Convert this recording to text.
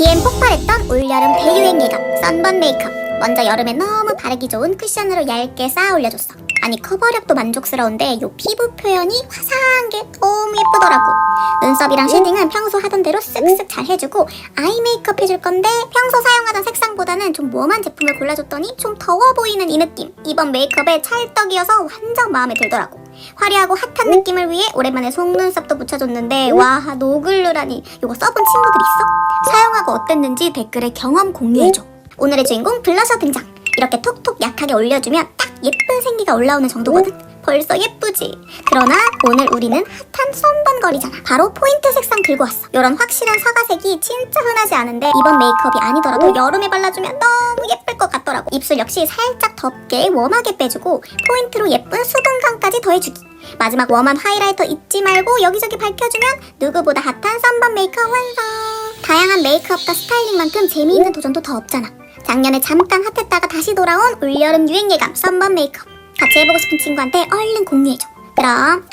DM 폭발했던 올여름 대유행 예감 썬번 메이크업 먼저 여름에 너무 바르기 좋은 쿠션으로 얇게 쌓아 올려줬어. 아니 커버력도 만족스러운데 요 피부 표현이 화사한 게 너무 예쁘더라고. 눈썹이랑 쉐딩은 평소 하던 대로 쓱쓱 잘 해주고 아이 메이크업 해줄 건데 평소 사용하던 색상보다는 좀 웜한 제품을 골라줬더니 좀 더워 보이는 이 느낌. 이번 메이크업에 찰떡이어서 완전 마음에 들더라고. 화려하고 핫한 느낌을 위해 오랜만에 속눈썹도 붙여줬는데 와 노글루라니. 이거 써본 친구들 있어? 사용하고 어땠는지 댓글에 경험 공유해줘 오늘의 주인공 블러셔 등장. 이렇게 톡톡 약하게 올려주면 딱 예쁜 생기가 올라오는 정도거든. 벌써 예쁘지? 그러나 오늘 우리는 핫한 썬번거리잖아. 바로 포인트 색상 들고 왔어. 이런 확실한 사과색이 진짜 흔하지 않은데 이번 메이크업이 아니더라도 여름에 발라주면 너무 예쁠 것 같더라고. 입술 역시 살짝 덥게 웜하게 빼주고 포인트로 예쁜 수분감까지 더해주기. 마지막 웜한 하이라이터 잊지 말고 여기저기 밝혀주면 누구보다 핫한 썬번 메이크업 완성 다양한 메이크업과 스타일링만큼 재미있는 도전도 더 없잖아. 작년에 잠깐 핫했다가 다시 돌아온 올여름 유행 예감 썬번 메이크업. 같이 해보고 싶은 친구한테 얼른 공유해줘. 그럼